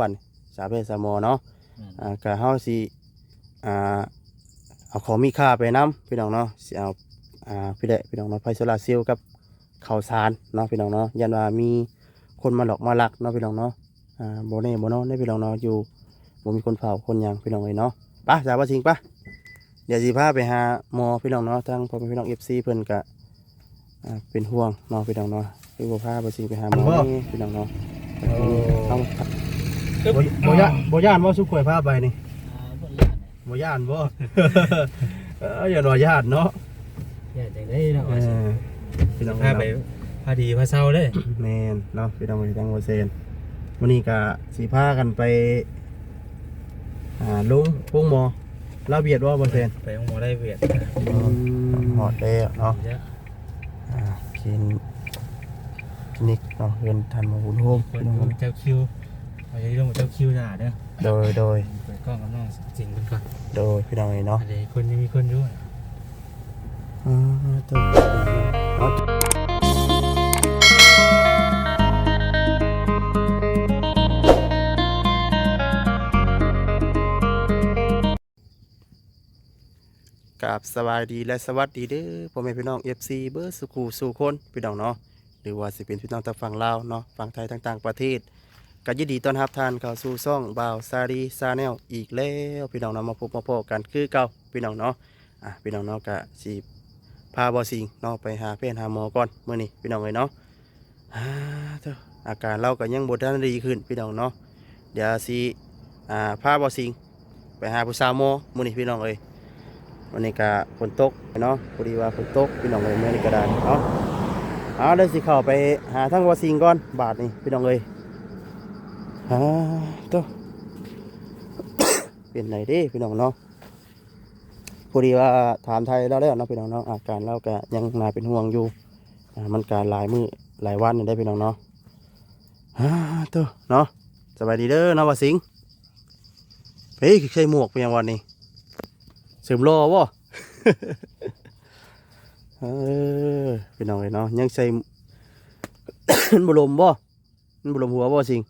บัดนี้สาวเพศสาวหมอเนาะอ่าก็เฮาสิอ่าเอาของมีค่าไปนํพี่น้องเนาะสิเอาอ่าพี่แหละพี่น้องเนาะไฟโซลาร์เซลล์กับข้าวสารเนาะพี่น้องเนาะยันว่ามีคนมาหลอกมาลักเนาะพี่น้องเนาะอ่าบ่แน่บ่เนาะได้พี่น้องเนาะอยู่บ่มีคนเผาคนหยังพี่น้องเอ้ยเนาะไปสาวบ่สิงปะเดี๋ยวสิพาไปหาหมอพี่น้องเนาะทางพ่อแม่พี่น้อง FC เพิ่นก็อ่าเป็นห่วงเนาะพี่น้องเนาะคือบ่พาบ่สิงไปหาหมอนี่พี่น้องเนาะเอา บ่บ่ย่านบ่ย่านบ่สุขวยพาไปนี่บ่ย่านบ่ เอออย่าหน่อยย่านเนาะอย่าจังได้เนาะเออพี่น้องพาไปพาดีพาเศร้าเลยแม่นเนาะพี่น้องไปทางโอเซนวันนี้ก็สิพากันไปอ่าลุงพุ่งหมอลาเบียดว่าบ่เซนไปห้องหมอได้เวียดหอดแล้วเนาะอ่ากินคลินิกเนาะเรียนทันหมาบุญโฮมเปิพี่ดน้องดู เจ้าคิวไปเรื่องเจ้าคิวหน้าเด้อโดยโดยเปิดกล้องกับน้องจริงกันก่อนโดยพี่น้องเนาะอันนี้คนยังมีคนอยู่อ่าตัวเนาะกับสบายดีและสวัสดีเด้อพ่อแม่พี่น้อง FC เบอร์สุขูสู่คนพี่น้องเนาะหรือว่าสิเป็นพี่น้องทางฝั่งลาวเนาะฝั่งไทยต่างๆประเทศ ก็ยินดีต้อนรับท่านเข้าสู่ช่องบ่าวซาดีซาแนลอีกแล้วพี่น้องเนาะมาพบมาพบกันคือเก่าพี่น้องเนาะอะพี่น้องเนาะก็สิพาบอสิงเนาะไปหาเพศหาหมอก่อนเมื่อนี้พี่น้องเลยเนาะอ่าเถอะอาการเราก็ยังบทันดีขึ้นพี่น้องเนาะเดี๋ยวสิอ่าพาบอสิงไปหาผู้สาวหมอมื่อนี้พี่น้องเลยวันนี้ก็ฝนตกเนาะพอดีว่าฝนตกพี่น้องเลยเมื่อนี้ก็ได้เนาะเอาเดี๋ยวสิเข้าไปหาทั้งบอสิงก่อนบาทนี่พี่น้องเลย อ่าเถอะเป็นไหนเด้พี่น้องเนาะพอดีว่าถามไทยเราแล้วเนาะพี่น้องเนาะอาการเราก็ยังน่าเป็นห่วงอยู่มันการหลายมือหลายวันได้พี่น้องเนาะฮ่าตัวเนาะสบายดีเด้อเนาะว่าสิงเฮ้ยใส่หมวกเป็นยังวันนี้เสริมรอวะเออพี่น้องเลยเนาะยังใส่มันบลมบ่มันบลมหัวบ่สิง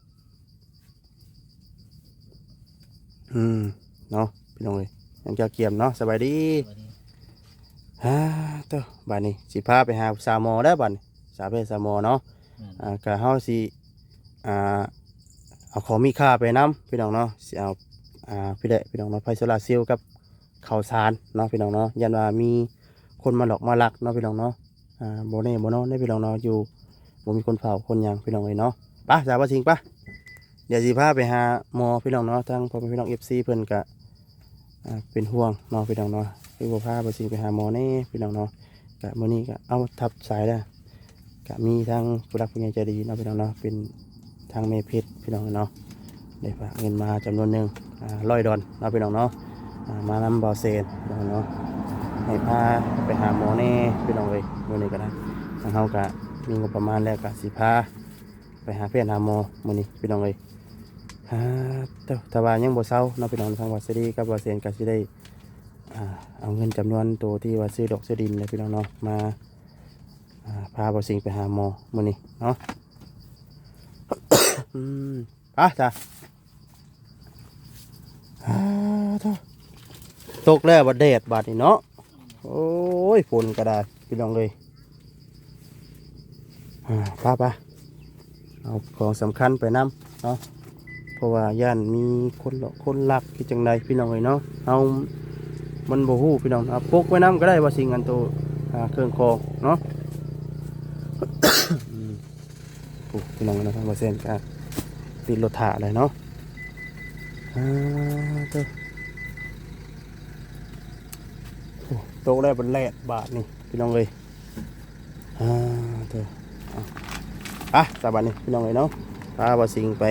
อืมเนาะพี่น้องเลยยังเจ้าเกียมเนาะสบายดีฮ่าตัวบ้านนี้สิพาไปหาสาวหมอได้อบ้านนี้สาวเพศสาวหมอเนาะอ่าก็เฮาสิอ่าเอาของมีค่าไปนํพี่น้องเนาะสิเอาอ่าพี่แหละพี่น้องเนาะไฟโซลาร์เซลล์กับข้าวสารเนาะพี่น้องเนาะยันว่ามีคนมาหลอกมาลักเนาะพี่น้องเนาะอ่าบ่แน่บ่เนาะได้พี่น้องเนาะอยู่บ่มีคนเผาคนหยังพี่น้องเลยเนาะไปสาวบ่สิงปะเดี๋ยวสิพาไปหาหมอพี่น้องเนาะทางพ่อแม่พี่น้อง FC เพิ่นก็อ่าเป็นห่วงเนาะพี่น้องเนาะคือบ่พาไปสิไปหาหมอแน่พี่น้องเนาะกะมื้อนี้ก็เอาทับสายแล้วกะมีทางผู้รักผู้ใหญ่ใจดีเนาะพี่น้องเนาะเป็นทางเมเพชรพี่น้องเนาะได้ฝากเงินมาจำนวนหนึ่งร้อยดอนเนาะพี่น้องเนาะอ่ามานำบอเซนพี่น้องเนาะให้พาไปหาหมอแน่พี่น้องเลยมื้อนี้ก็ได้ทางเฮากะมีงบประมาณแล้วกะสิพาไปหาเพื่อนหาหมอมื้อนี้พี่น้องเลย ฮะเต้าถ้าว่ายังบ่เซาเนาะพี่น้องทางวัดสิรีกับวัดเซียนก็สิได้เอาเงินจำนวนตัวที่ว่าซื้อดอกซื้อดินเลยพี่น้องเนาะมาพาบ่สิงไปหาหมอมื้อนี้เนาะอืมไปจ้ะอ่าเต้าตกแล้วบัดแดดบาดนี่เนาะโอ้ยฝนก็ได้พี่น้องเลยอ่าไปไปเอาของสำคัญไปนํเนาะ ราะว่าย่านมีคนหลอกคนลักที่จังใดพี่น้องเลยเนาะเอามันบ่ฮู้พี่น้องเอาพกไว้น้ำก็ได้ว่าสิ่งอันโตอ่าเครื่องคองเนาะโอ้พี่น้องนะทางเปอร์เซ็นต์ก็ติดรถถาเลยเนาะอ่าเต้อโตะแล้เป็นแลดบาทนี่พี่น้องเลยอ่าเตอเอาอะสาบานนี่พี่น้องเลยเนาะพาว่าสิ่งไป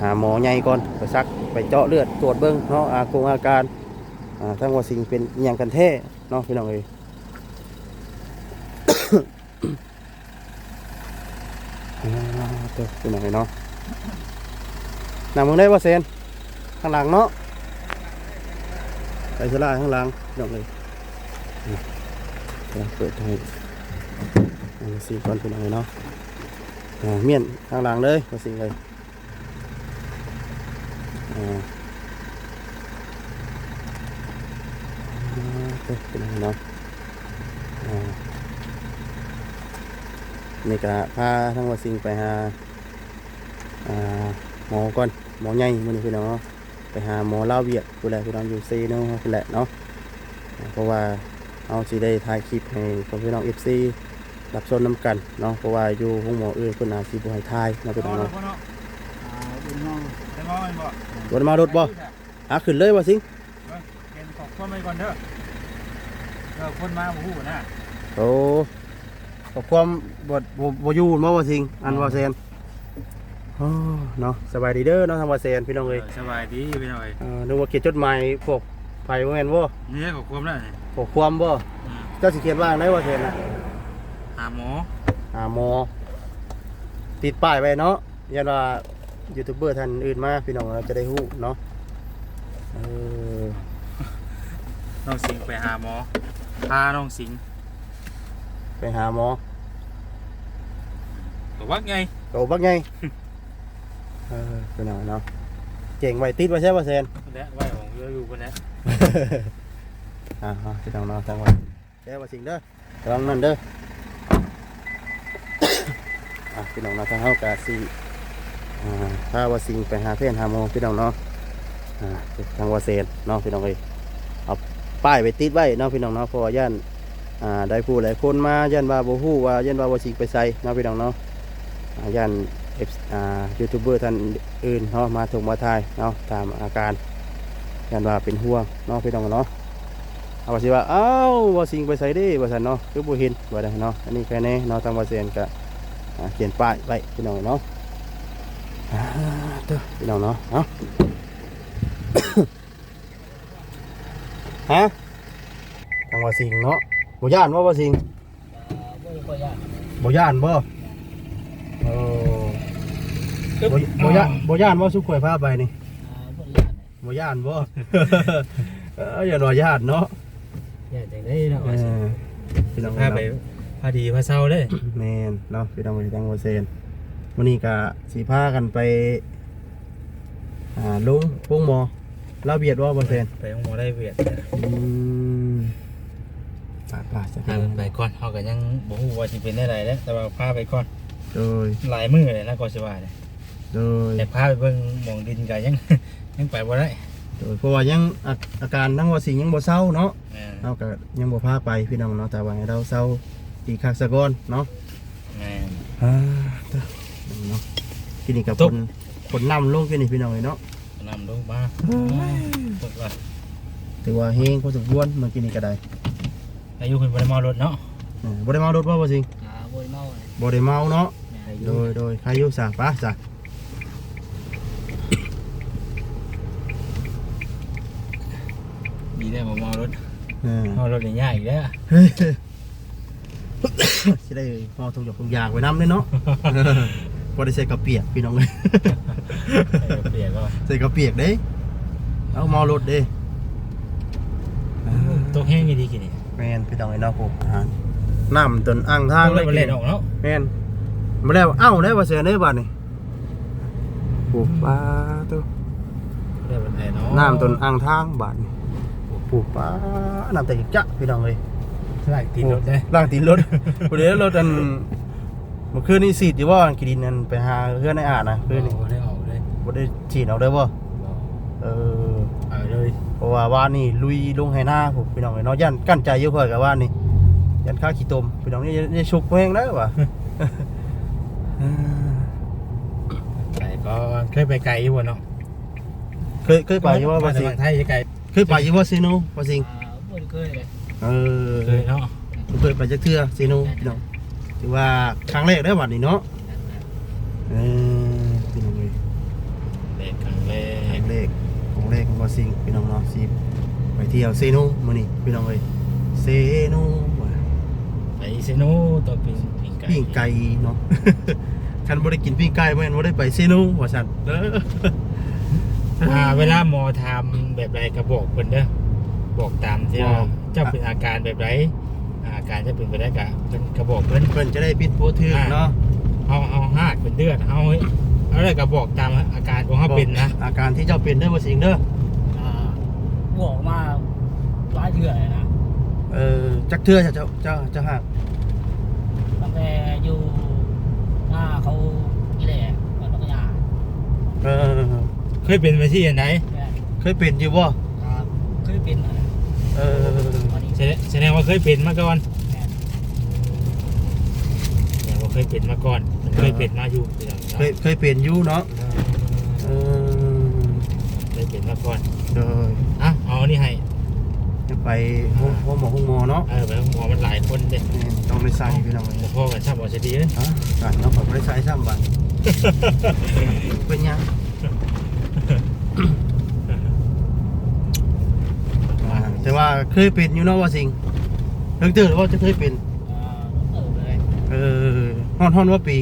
หาหมอใหญ่ก่อนไปซักไปเจาะเลือดตรวจเบิ้งเนาะอาคงอาการาทั้งว่าสิ่งเป็นอย่างกันแท้เนาะพี่น้องเอ้ยอ่าเด้อพี่น้องเอ้ยเนาะนั่งมึงได้บ่เซนข้างหลังเนาะไปสลาข้างหลังพี่น้องเอ้ยเปิดให้เอาสิก่อนพี่น้องเอ้ยเนาะเมียนข้างหลังเลยว่าสิ่งเลย เด้อพี่น้องเนาะอ่านี่ก็พาทั้งว่าสิ่งไปหาหมอก่อนหมอใหญ่มื้อนี้พี่น้องเนาะไปหาหมอเล่าเวียดผู้ใดพี่น้องอยู่ซีเนาะผู้ใดเนาะเพราะว่าเอาสิได้ถ่ายคลิปให้พ่อพี่น้อง FC รับชมน้ำกันเนาะเพราะว่าอยู่ห้องหมออื่นเพิ่นอาจสิบ่ให้ถ่ายเนาะพี่น้องเนาะ บุญน้องได้มา บ่บ่ได้มารถบ่อะขึ้นเลยว่าสิงเห็นขอบคนไปก่อนเด้อเออคนมาบ่ฮู้นะโอ้ขอความบ่บ่บ่อยู่มาว่าสิงอันว่าแซนโอ้เนาะสบายดีเด้อเนาะทางว่าแซนพี่น้องเอ้ยสบายดีพี่น้อยเอ่อนึกว่าเขียนจดหมายพวกไผบ่แม่นบ่นี่ขอบคุณแล้วนี่พวกความบ่เจ้าสิเขียนว่าจั่งไดว่าแซนน่ะหาหมออ่าหมอติดป้ายไว้เนาะยันว่า ยูทูบเบอร์ท่านอื่นมาพี่น้องเราจะได้ฮู้เนาะเออน้องสิงไปหาหมอพาน้องสิงไปหาหมอบอกว่าไงโตบักไงเออพี่น้องเนาะเก่งไว้ติดไว้ใช่ป่ะแซนและไว้ของเรืออยู่คนนี้อ่าฮะพี่น้องเนาะทั้งวันแก้ว่าสิ่งเด้อระวังนั่นเด้อ อะพี่น้องเนาะทางเฮากะสิอ่า ถ้าว่าสิงไปหาเพื่อนหาหมพี่น้องเนาะทางวาเซนเนาะพี่น้องเอ้ยเอาป้ายไปติดไว้เนาะพี่น้องเนาะเพราะย่านได้ผู้หลายคนมาย่านว่าบ่ฮู้ว่าย่านว่าบ่สิ่งไปใส่เนาะพี่น้องเนาะย่านเอฟยูทูบเบอร์ท่านอื่นเนาะมาถงมาทายเนาะตามอาการย่านว่าเป็นห่วงเนาะพี่น้องเนาะเอาว่าสิว่าเอ้าวาสิงไปใส่ดิว่าซั่นเนาะคือบ่เห็นว่าได้เนาะอันนี้แค่นี้เนาะทางวาเซนก็เขียนป้ายไว้พี่น้องเนาะ เด้อพี่น้องเนาะเอ้าฮะทางว่าสิ่งเนาะบ่ย่านว่าว่าสิ่งบ่ย่านบ่เออบ่บ่ย่านบ่ย่านว่าสุขข่อยพาไปนี่บ่ย่านบ่เอออย่าหน่อยย่านเนาะอย่าจังได้เนาะเออพี่น้องพาไปพาดีพาเศร้าเลยแมนเนาะพี่น้องไปทางโอเซน วันนี้ก็สีพากันไปอ่าลุงพุ่งหมอลาเบียดว่าโอเซนไปของหมอได้เวียดอืมป่าป่าจะพากันไปก่อนเขาก็ยังบ่ฮู้ว่าสิเป็นได้ไรแล้วแต่ว่าพาไปก่อนโดยหลายมื้อเลยนะก็สิว่าเนี่ยโดยแต่พาไปเบิ่งหมองดินก็ยังยังไปบ่ได้โดยเพราะว่ายังอาอาการทั้งว่าสิ่งยังบ่เศร้าเนาะแม่นเราก็ยังบ่พาไปพี่น้องเนาะแต่ว่าให้เราเศร้าอีกครั้งสะก่อนเนาะแม่น อ่าเด้อเนาะ ทีนี้กับตุ๊คบนคนนำลงที่นี่พี่น้องเลยเนาะนำลงมาตกว่าถือว่าเฮงพอสมควรเมื่อกี้นี่ก็ได้อายุเพิ่นบ่ได้มารถเนาะอ่าบ่ได้เมารถบ่บ่สิงอ่าบ่ได้เมาเลยบ่ได้เมาเนาะอายุโดยโดยใครอยู่สาปะจ้ะดีได้บ่เมารถเออเมารถนี่ยากอีกแล้วเฮ้ยสิได้พอทุกอย่างทุกอย่างไว้นำเลยเนาะ บ่ได้ใส่กระเปียกพี่น้องเลยเปลี่ยนก็ใส่กระเปียกเด้ เอาเมารถเด้ตกแห้งดีกินนี่แม่นพี่น้องไอ้เนาะผมอ่าน้ำจนอ่างทางเลยบ่เล่นออกเนาะแม่นบ่แล้วเอ้าได้ว่าเสียได้บัดนี่โอ้ปลาตัวได้บ่ได้เนาะน้ำจนอ่างทางบัดนี่โอ้ปลาน้ำแต่จักพี่น้องเอ้ยไล่ตีนรถได้ล่างตีนรถพอดีรถอัน เมื่อคืนนี่สีดอยู่ว่าอันกินดินนั่นไปหาเพื่อนในอาดนะคืนนี่บ่ได้ออกเลยบ่ได้ฉีดเอาได้บ่บ่เออเอาเลยเพราะว่าว่านนี่ลุยลงให้หน้าผมพี่น้องเอ้ยเนาะยันกั้นใจอยู่เพิ่นกับว่านนี่ยันค่าขี้ตมพี่น้องนี่นี่ชุกแฮงได้ว่ะเออไปก็เคยไปไกลอยู่บ่เนาะเคยเคยไปอยู่ว่าบ่สิงไทยไกลเคยไปอยู่ว่าซิโนบ่สิงบ่ได้เคยเลยเออเคยเนาะเคยไปจักเทื่อซิโนพี่น้อง ถือว่าครั้งแรกได้อบัดนี้เนาะเออพี่น้องเอ้ยเด็กครั้งแรขกองเลขของเลขของบอสิงพี่น้องเนาะสิไปเที่ยวเซโนมื้อนี้พี่น้องเอ้ยเซโนว่ะ ไปเซโนตัวปิ้งปิ้งไก่ปิ้งไก่เนาะคันบ่ได้กินปิ้งไก่แม่นบ่ได้ไปเซโนว่าซั่นเด้ออ่าเวลาหมอทำแบบใดก็บอกเพิ่นเด้อบอกตามที่ว่าเจ้าเป็นอาการแบบไร อาการจะเป็นไปได้กะเพิ่นก็บอกเพิ่นเพิ่นจะได้ปิดโพทึกเนาะเฮาเฮาหากเป็นเดือดเฮาเอาอะไรก็บอกตามอาการของเฮาเป็นเป็นนะอาการที่เจ้าเป็นเด้อบ่สิงเด้ออ่าบอกมาหลายเถื่อเลยนะเออจักเทื่อจะเจ้าเจ้าเจ้าหักตั้งแต่อยู่หน้าเขาอีแหล่มันก็ยาเออเคยเป็นมาที่อันไหนแม่เคยเป็นอยู่บ่ครับเคยเป็นอะไรเออวันนี้แสดงแสดงว่าเคยเป็นมาก่อน แม่ แสดงว่า เคยเป็นมาก่อนมันเคยเป็นมาอยู่พี่น้องเคยเคยเป็นอยู่เนาะเออเคยเป็นมาก่อนโดยอะเอาอันนี่ให้จะไปห้องห้องหมอห้องหมอเนาะเออไปหมอมันหลายคนเด็กนี่ต้องได้ใส่พี่น้องแต่พ่อกันชอบบอกจะดีเลย อะกันเนาะผมบ่ได้ใส่ซ้ำบัดเป็นหยังอ่าแต่ว่าเคยเป็นอยู่เนาะว่าสิงเพิ่งตื่นว่าจะเคยเป็นอ่าเออเลยเออ ฮอดฮอดว่าปี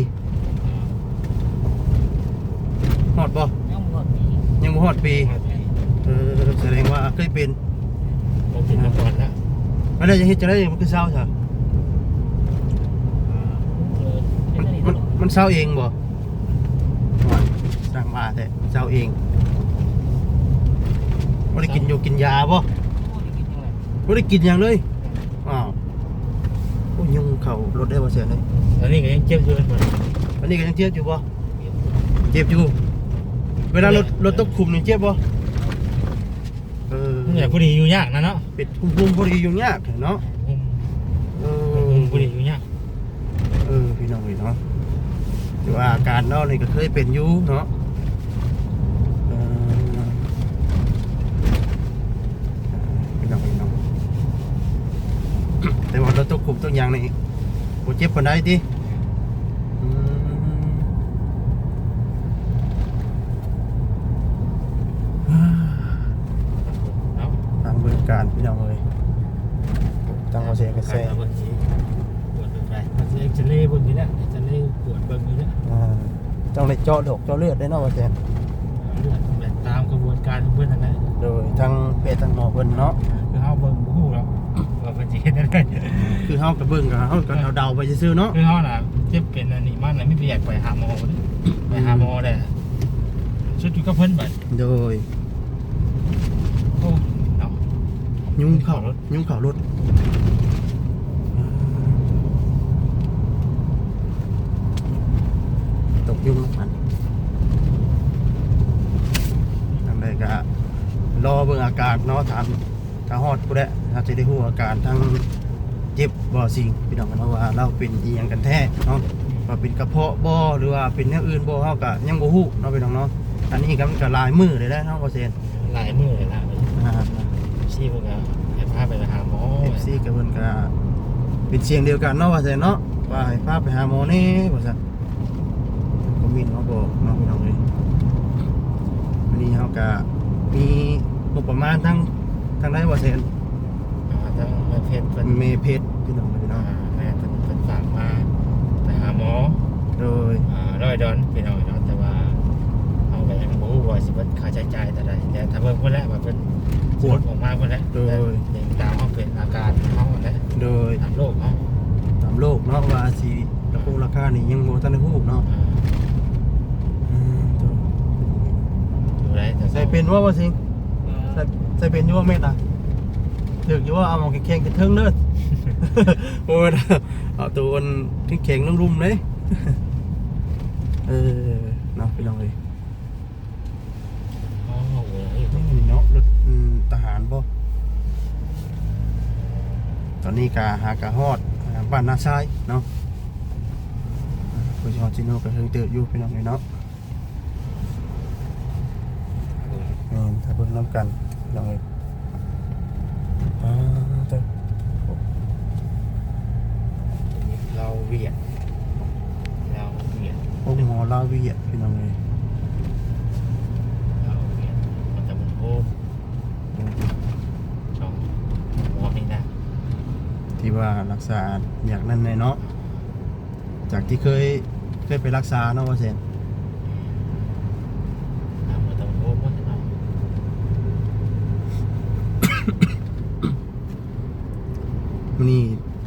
ฮอดบ่ยังหมดปียังบ่ฮอดปีเออแสดงว่าเคยเป็นผมเป็นมาก่อนแล้วไม่ได้จะเฮ็ดจะได้มันคือเศร้าใช่อ่าเออมันเป็นมันอะไรมันเศร้าเองบ่ว่าสร้างมาแต่เศร้าเองบ่ได้กินอยู่กินยาบ่โอ้ยกินยังไงบ่ได้กินหยังเลยอ้าวโอ้ยยุง เข้ารถได้บ่เสียเลยตอนนี้ก็ยังเจ็บอยู่เลยมันอันนี้ก็ยังเจ็บอยู่บ่เจ็บอยู่ เวลารถรถตกคุมนี่เจ็บบ่เออเนี่ยผู้ดีอยู่ยากนะเนาะเป็ดคุมๆพอดียุ่งยากเนาะผมเอผมอผู้ดีอยู่ยากเออพี่น้องพี่เนาะแต่ว่าอาการเนาะนี่ก็เคยเป็นอยู่เนาะเออพี่น้องพี่น้องแต่ว่าเราต้องคุมตัวอย่างนี่บ่ เจ็บปานใดติอืมเนาะทางเบิกการพี่น้องเลยตั้งเอาเสียงกันแซ่ปวดปวดไปมันจะเอ็กซเรย์บนนี้แหละเอ็กซเรย์ปวดเบิ่งนี้แหละอ่าต้องในเจาะดอกเจาะเลือดได้เนาะว่าแซ่เลือดแบบตามกระบวนการของเพื่อนนั่นแหละโดยทางเพศทางหมอเพิ่นเนาะ คือเฮาเบิ่งบ่ฮู้แล้วว่า เพิ่นสิเฮ็ดได้คือเฮากับเบิ่งกับเฮาก็เดาๆไปซื่อๆเนาะคือเขาน่ะเจ็บเป็นอันนี้มันน่ะไม่ไปอยากไปหาหมอเลยไปหาหมอได้ชุดอยู่กับเพิ่นบัดโดยโอ้เนาะยุ่งเข่ารถยุ่งเข่ารถตกยุ่งมันนั่นเลยก็รอเบิ่งอาการเนาะถามถ้าฮอดผู้ใด อาจจะได้ฮู้อาการทั้งเจ็บบ่สิ่งพี่น้องกันเนาะว่าเราเป็นอีหยังกันแท้เนาะว่าเป็นกระเพาะบ่หรือว่าเป็นอย่างอื่นบ่เฮาก็ยังบ่ฮู้เนาะพี่น้องเนาะอันนี้ก็มันก็หลายมื้อเลยได้เนาะบ่เซ็นหลายมื้อเลยนะอ่า ซี่เพิ่นก็ให้พาไปหาหมอเอฟซีกับเพิ่นก็เป็นเสียงเดียวกันเนาะว่าซั่นเนาะว่าให้พาไปหาหมอแนี่ว่าซั่นก็มีเนาะบอกเนาะพี่น้องเอ้ยวันนี้เฮาก็มีงบประมาณทั้งทั้งได้ว่าซั่นอ่า ทางแม่เพชรเพิ่นเมเพชรพี่น้องเอ้ยอ่าเนาะแม่เพิ่นเพิ่นฝากมาไปหาหมอโดยอ่าร้อยดอนพี่น้องเนาะแต่ว่าเอาก็ยังบ่ฮู้ว่าสิเบิดค่าใช้จ่ายเท่าใดแต่ถ้าเบิ่งเพิ่นแล้วว่าเพิ่นปวดออกมาเพิ่นแล้วแต่ตามเฮาเป็นอาการเฮาแหละโดยตามโรคเฮาตามโลกเนาะว่าสิราคงราคานี่ยังบ่ทันได้ฮู้เนาะอ่าอืมโดยดูได้แต่ใส่เป็นว่าว่าสิงอ่าใส่ใส่เป็นอยู่ว่าเม็ดอะ ถึกอยู่ว่าเอาหมองแข็งๆกระเทิงเด้อโอ้ยเอาตัวอันที่แข็งน้ำรุมเลยเออเนาะพี่น้องเลยอ๋อเว้ยนี่เนาะรถอืมทหารบ่ตอนนี้กาหากาฮอดอ่าบ้านนาซายเนาะผู้ชอนจิโนก็เพิ่งเติบอยู่พี่น้องเลยเนาะแม่นถ้าเบิ่งน้ำกันพี่น้องเลย อ่าเติบเราเวียดเราเวียดโอ้หมอลาเวียดพี่น้องเลยเราเวียดมันจะมันโฮมช่องหมอนี่นะที่ว่ารักษาอย่างนั้นเลยเนาะจากที่เคยเคยไปรักษาเนาะว่าเซน เรามันจะมันโฮมว่าจะเอา วันนี้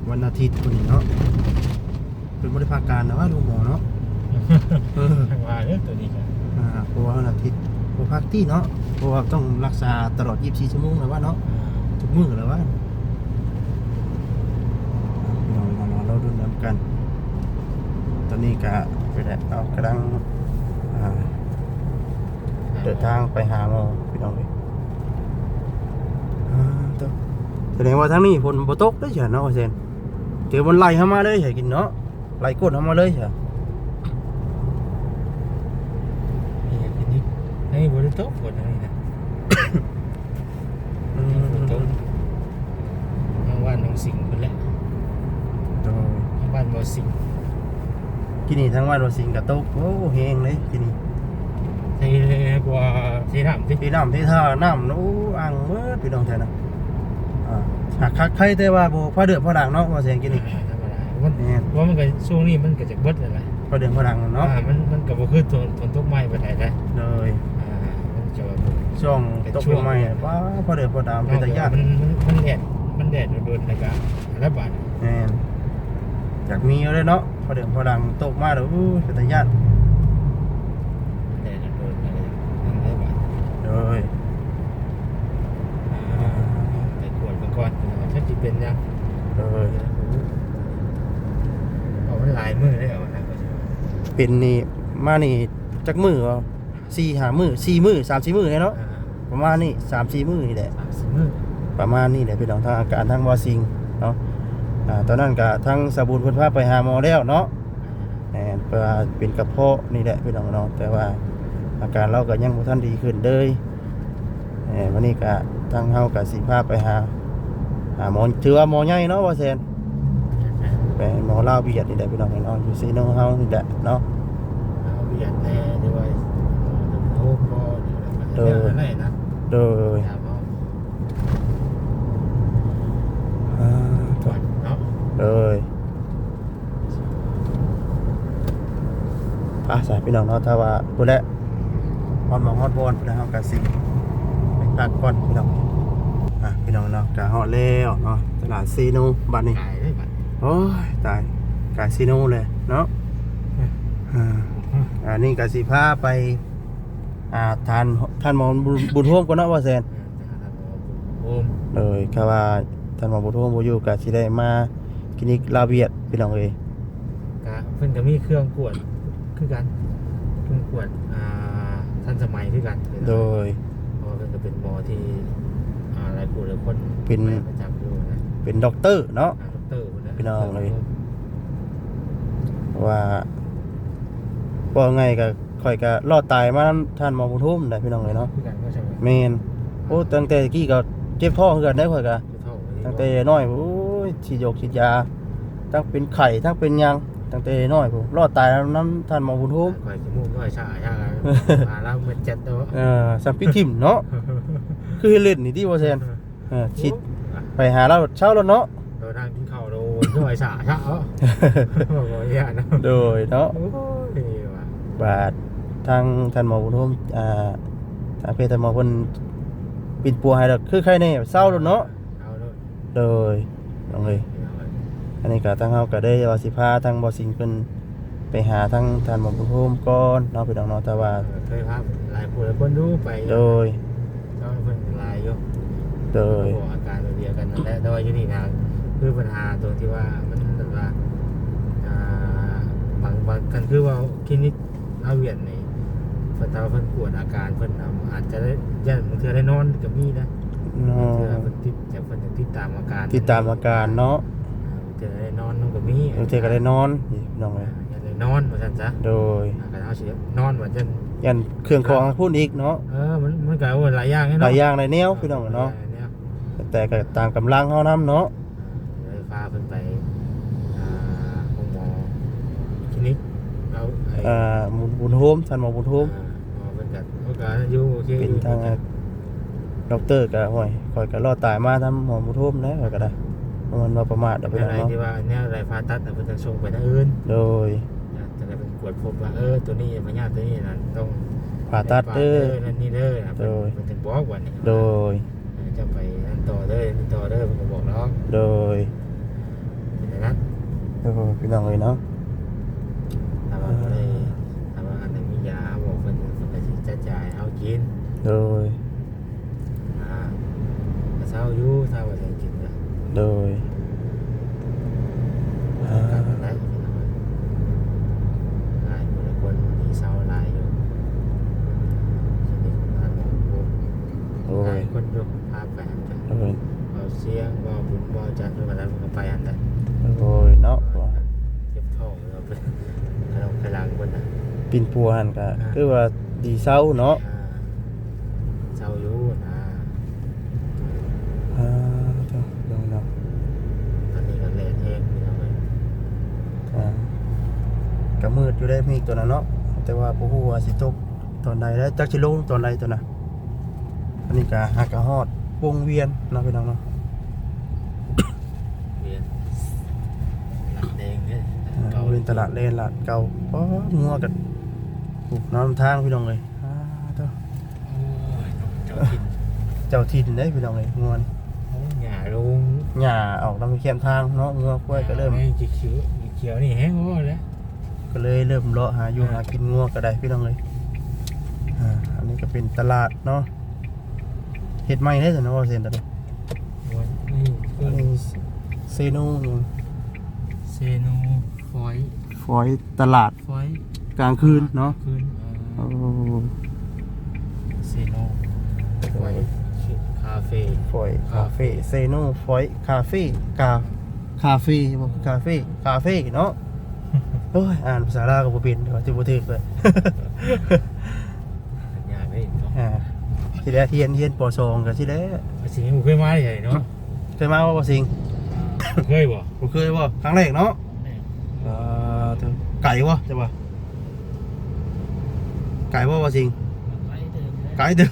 วันอาทิตย์คนนี้เนาะเป็นบริภาคการนะว่าลุงหมอเนาะเออว่าเรื่องตัวนี้กันอ่าเพราะว่าวันอาทิตย์พักที่เนาะเพราะว่าต้องรักษาตลอด 24 ชั่วโมงเลยว่าเนาะทุกมื้อเลยว่าเราเราเราดูน้ำกัน ตอนนี้ก็ไปแดดเรากำลังอ่าเดินทางไปหาหมอพี่น้องเลยอ่าตัว แสดงว่าทั้งนี้ฝนบ่ตกได้อเฉยเนาะว่าเซนเดี๋ยวมันไล่เข้ามาเลยเฉยกินเนาะไล่กดเข้ามาเลยเฉยนี่คือนี่ให้บริโภคฝนอะไรนะอืมฝนตกทางบ้านน้องสิงห์คนแหละโดยทางบ้านบ่สิงห์กินนี่ทั้งวันว่าสิงกับตกโอ้เฮงเลยกินนี่ใช่กว่าที่ทำที่พี่น้ำที่ท่าน้ำโอ้อ่างเมื่อพี่น้องแท้นะอ่า หากคักใครแต่ว่าบ่พอเดือดพอดังเนาะว่าเสียงกินนี่ธรรมดามันแม่น ว่ามันก็ช่วงนี้มันก็จะเบิดอะไรพอเดือดพอดังเนาะอ่ามันมันก็บ่คือฝนฝนตกใหม่ปานใดนะเลยอ่ามันจะแบบช่วงเป็นตกช่วงใหม่ๆว้าพอเดือดพอดังเป็นตะยานมันมันมันแดดมันแดดโดนๆแล้วก็แล้วบาดแม่นอยากมีเลยเนาะพอเดือดพอดังตกมาแล้วอู้เป็นตะยาน แดดโดนอะไรนั่นแล้วบาด เลย ไปกวดกันก่อนถ้าจิ เป็นยังเลยเอามันหลายมือได้เอานะก็จะเป็นนี่มานี่จักมือเอาสี่หามือสี่มือสามสี่มือเนาะอ่าประมาณนี้สามสี่มือนี่แหละสามสิบมือประมาณนี้แหละพี่น้องทางอาการทางวอซิงเนาะอ่าตอนนั้นก็ทั้งสบูนเพิ่นพาไปหาหมอแล้วเนาะแหมเพื่อเป็นกระเพาะนี่แหละพี่น้องเนาะแต่ว่าอาการเราก็ยังบ่ทันดีขึ้นเลยแหมวันนี้ก็ทางเฮาก็สิพาไปหา หาหมอถือว่าหมอใหญ่เนาะว่าแซนไปหมอลาวเวียดนี่แหละพี่น้องเนาะอยู่ซีโนเฮานี่แหละเนาะเอาเบียดแน่หรือว่าโอ้พอหรืออะไรนั่นนะโดยถามเอาอ่าก่อนเนาะโดยอะสายพี่น้องเนาะถ้าว่าพูดแล้วฮอดหมองฮอดบอลแล้วเฮาก็สิไปพักก่อนพี่น้องอะ พี่น้องเนาะก็ฮอดแล้วเนาะตลาดซีโนบัดนี้ขายได้บัดโอ้ยตายกาซิโนเลยเนาะอ่าอันนี้กาสิพาไป อ่าทานทานหมอบุญบุญท่วมก็เนาะว่าแซนโอมเลยคาว่าทานหมอบุญท่วมบ่อยู่กาสิได้มาคลินิกลาวเวียดพี่น้องเอ้ยกะเพิ่นก็มีเครื่องกวดคือกันเครื่องกวดอ่าทันสมัยคือกันโดยเพราะว่าเพิ่นก็เป็นหมอที่อ่า หลายผู้หลายคนเป็นไปประจำอยู่นะเป็นด็อกเตอร์เนาะ อ่าดอกเตอร์นะพี่น้องเลย ว่าว่าไงก็ค่อยก็รอดตายมาท่านหมอบุญท่วมได้พี่น้องเอ้ยเนาะคือกันก็ใช่ไหมแม่นโอ้ตั้งแต่กี้ก็เจ็บท้องคือกันได้ค่อยก็คือเท่าตั้งแต่น้อยโอ้ยฉีดยกฉีดยาทั้งเป็นไข่ทั้งเป็นหยังตั้งแต่น้อยผมรอดตายแล้วน้ำท่านหมอบุญทุมคอยจมูกก็ชาชามาแล้วเหมือนเจ็ดตัวเออสัมพิทิมเนาะ คือเล่นนี่ที่ว่าแซนเออฉีดไปหาเราเช้าแล้วเนาะโดนนั่งกินข้าวโดนด้วยชาชาเออบอกว่าอย่านะโดยเนาะโอ้ยว่ะบาดทางท่านหมอบุญทุมอ่าทางเพศท่านหมอเพิ่นปิดปัวให้ดอกคือใครแน่เศร้าแล้วเนาะเอาเลยโดยลองเลยอันนี้ก็ทางเฮาก็ได้ว่าสิพาทางบ่สิงเพิ่นไปหาทางท่านหมอบุญทุมก่อนเนาะพี่น้องเนาะแต่ว่าเคยครับหลายผู้หลายคนดูไป โดย อยู่โดยบอกอาการเดียวกันนั่นแหละแต่ว่าอยู่นี่นะคือปัญหาตรงที่ว่ามันแบบว่าอ่าบางบางกันคือว่าคลินิกเอาเวียนนี่เพิ่นถ้าว่าเพิ่นปวดอาการเพิ่นเอาอาจจะได้ยันบางเทื่อได้นอนก็มีนะเนาบางเทื่อะเพิ่นติดแต่เพิ่นจะติดตามอาการติดตามอาการเนาะอ่าบางเทื่อได้นอนมันก็มีบางทีก็ได้นอนนี่พี่น้องอ่าเอ้ยอยากได้นอนว่าซั่นซะโดยอาการเฮาสินอนว่าจัง ยันเครื่องของพูดอีกเนาะเออมันมันก็ว่าหลายอย่างหเนาะลายอย่างหลายแนวพี่น้องเนาะหลยอย่างแนวแต่ก็ตามกำลังเฮานํเนาะเลยพาเพิ่นไปอ่าห้องหมอคลินิกเราไอ้อ่าบุญบุญโฮมท่านหมอบุญโฮมอ่าหมอเพิ่นก็โอกาสอยู่โอเคเป็นทางด็อกเตอร์ก็ห่วยคอยก็รอดตายมาทำหมอบุญโฮมแล้วข้อยก็ได้มันว่าประมาทเอาไปเป็นแล้วอะไรเนาะที่ว่าอันเนี้ยอะไรผ่าตัดแต่เพิ่นจะส่งไปทางอื่นโดยจะได้เป็นก วดพบว่าเออตัวนี้พญาตัวนี้นะต้องผ่าตัดเด้อนั่นนี่เด้อนะเพิ่นโดยเพิ่นถึงบอกว่านี่โดยจะไปนั่นต่อเด้อนี่ต่อเด้อเพิ่นก็บอกเนาะโดยเป็นอย่างนั้นโอ้โหพี่น้องเลยเนาะถ้าว่าบ่ได้ถ้าว่าอันไหนมียาบอกเพิ่นเพิ่นก็สิจัดจ่ายเอากินโดยอ่าแต่เช้าอยู่เช้าว่าจะกินนะโดยอ่า การมันได้กินเอาไว้หลายคนละคนมีเช้าหลายอยู่ชีวิตงานของผม โด หลาย ยคนยกพาไปหันกัน โดย เอาเสียงว่าบุญว่าจันทร์ด้วยกันแล้วมันก็ไปหันได้โดยเนาะเก็บท้องเราไปเราไปล้างคนนะปินปัวหันก็คือว่าดีเศร้าเนาะอ่าเช้าอยู่นะอ่าเจ้าเดี๋ยวเนาะตอนนี้ก็เลทเองพี่น้องเอ้ยอ่าก็มืดอยู่ได้มีตัวนั้นเนาะแต่ว่าบ่ฮู้ว่าสิตกตอนใดแล้วจักสิลงตอนใดตัวน่ะอันนี้ก็หากกะฮอดวงเวียนเนาะพี่น้องเนาะ เวียนหลังแดงเนี่ย อ่าเวียน ตลาดเลนลาดเก่าป๊องัวกันปลูกน้ำทางพี่น้องเลยอ่าเจ้าโอ้ยเจ้าถิ่นเจ้าถิ่นได้พี่น้องเลยงัวนี่โอ้ยหญ้าลงหญ้าออกนำเขียมทางเนาะงัวกล้วยก็เริ่ม ไอ้จีเขียวจีเขียวนี่แห้งหมดแล้วก็เลยเริ่มเลาะหาอยู่หากินงัวก็ได้พี่น้องเลยอ่าอันนี้ก็เป็นตลาดเนาะเห็ดใหม่ได้แต่เนาะว่าเซนตอนนี้วันนี่ก็อันนี้เซโนูหยังเซโน ฟอยฟอยตลาดฟอยกลางคืนเนาะคืนโอ้เซโนฟอยคาเฟ่ฟอยคาเฟ่เซโนูฟอยคาเฟ่กาคาเฟ่บ่คาเฟ่คาเฟ่เนาะโอ้ยอ่านภาษาลาวก็บ่เป็นเดี๋ยวสิบ่ถึกเลยหญ้าไม่ต้องอ่าสิได้เฮียนเฮียนป .2 ก็สิได้สิ่งที่ผมเคยมาเลยเนาะเคยมาบ่บ่สิงเคยบ่บ่เคยบ่ครั้งแรกเนาะเอ่อ เถอะไก่บ่จะบ่ไก่บ่บ่สิงไปเดิมเลยไก่เด้อ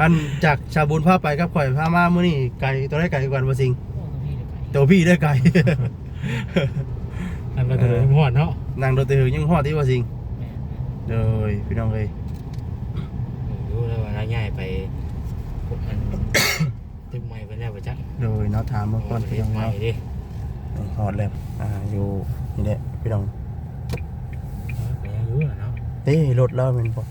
อันจากชาบุญพาไปกับข่อยพามามื้อนี้ไก่ตัวได้ไก่กว่าบ่สิงโอ้พี่เดี๋ยวไปตัวพี่ได้ไก่อันก็จะเลยหอดเนาะนั่งรถตือยังฮอดที่บ่สิงแม่นเด้อพี่น้องเอ้ยรู้แล้วว่าง่ายไปพวกอันตึกใหม่ไปแล้วไปจักเด้อเนาะถามมาก่อนพี่น้องใหม่เนาะดิฮอดแล้วอ่าอยู่นี่แหละ พี่น้องไปยังอยู่เนาะเฮ้ยรถเราแม่นบ่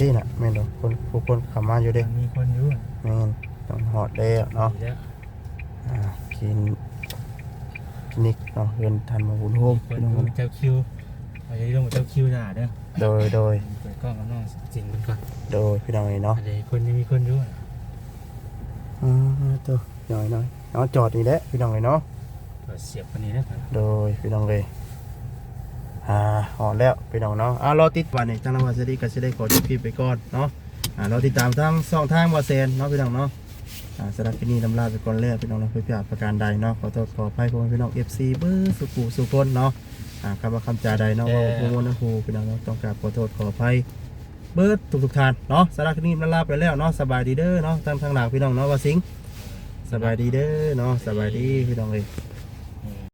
นี่น่ะแม่นดอกคนผู้คนขับมาอยู่เด้มีคนอยู่แม่นต้องฮอดแล้วเนาะดีแล้วอ่ากินคลินิกเนาะเงินทันมาบุญโฮมคนพี่น้องดูเจ้าคิวไปยังต้องเจ้าคิวหน้าเด้อโดยโดยเปิดกล้องกับน้องจริงมันก่อนโดยพี่น้องเอ้ยเนาะอันนี้คนยังมีคนอยู่อ่าตัวหน่อยหน่อยเนาะจอดนี่แหละพี่น้องเอ้ยเนาะก็ เสียบคนนี้นะครับโดยพี่น้องเอ้ยอ่าฮอดแล้วพี่น้องเนาะอ่ารอติดวันนี้จังหวัดสดีก็สิได้ขอจบคลิปไปก่อนเนาะอ่ารอติดตามทั้งสองทางว่าแซนเนาะพี่น้องเนาะอ่าสำหรับที่นี่ลำลาไปก่อนแล้วพี่น้องเราเพื่อพิจารประการใดเนาะขอโทษขออภัยพ่อแม่พี่น้อง FC เบอร์สุขุสุคนเนาะอ่าคำว่าคำจาใดเนาะว่าโมโมนะครูพี่น้องเนาะต้องกราบขอโทษขออภัยเบิร์ดทุกทุกๆท่านเนาะสาระคลิปนี้มันลาไปแล้วเนาะสบายดีเด้อเนาะทางทางหลังพี่น้องเนาะว่าสิงสบายดีเด้อเนาะสบายดีพี่น้องเลยส